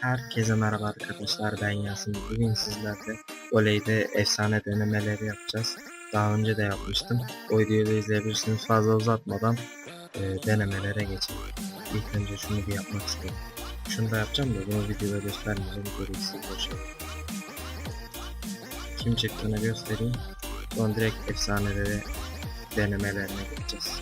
Herkese merhaba arkadaşlar ben Yasin. Bugün sizlerle voleyde efsane denemeleri yapacağız. Daha önce de yapmıştım. O videoyu izleyebilirsiniz. Fazla uzatmadan e, denemelere geçelim. İlk önce şunu bir yapmak istiyorum. Şunu da yapacağım da bunu videoda göstermeyeceğim. Gereksiz boşver. Kim çıktığını göstereyim. Sonra direkt efsaneleri denemelerine geçeceğiz.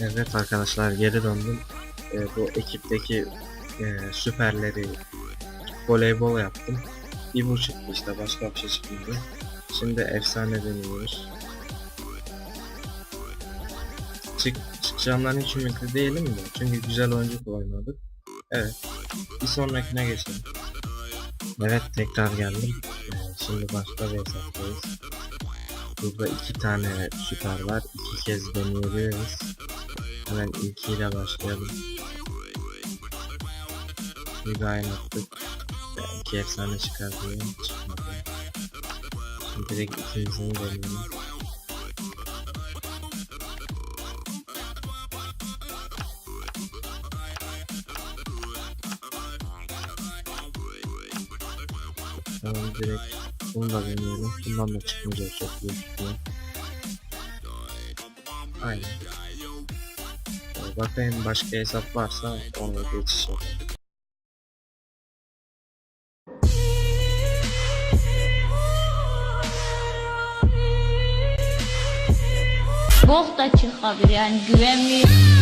Evet arkadaşlar geri döndüm. Ee, bu ekipteki e, süperleri voleybol yaptım. Bir bu çıktı işte başka bir şey çıkmadı. Şimdi efsane deniyoruz. Çık, çıkacağımdan hiç ümitli değilim de çünkü güzel oyuncu oynadık. Evet. Bir sonrakine geçelim. Evet tekrar geldim. Şimdi başka bir hesaptayız. Burada iki tane süper var. İki kez deneyebiliriz. Hemen ilkiyle başlayalım. Bir gayen attık. İki efsane çıkar çıkmadı. Şimdi direkt ikincisini deneyelim. Tamam direkt bunu da deneyelim. Bundan da çıkmayacak çok ihtimal. Aynen. Ee, Bakayım başka hesap varsa ona geçiş yapalım. Bok da çıkabilir yani güvenmiyorum.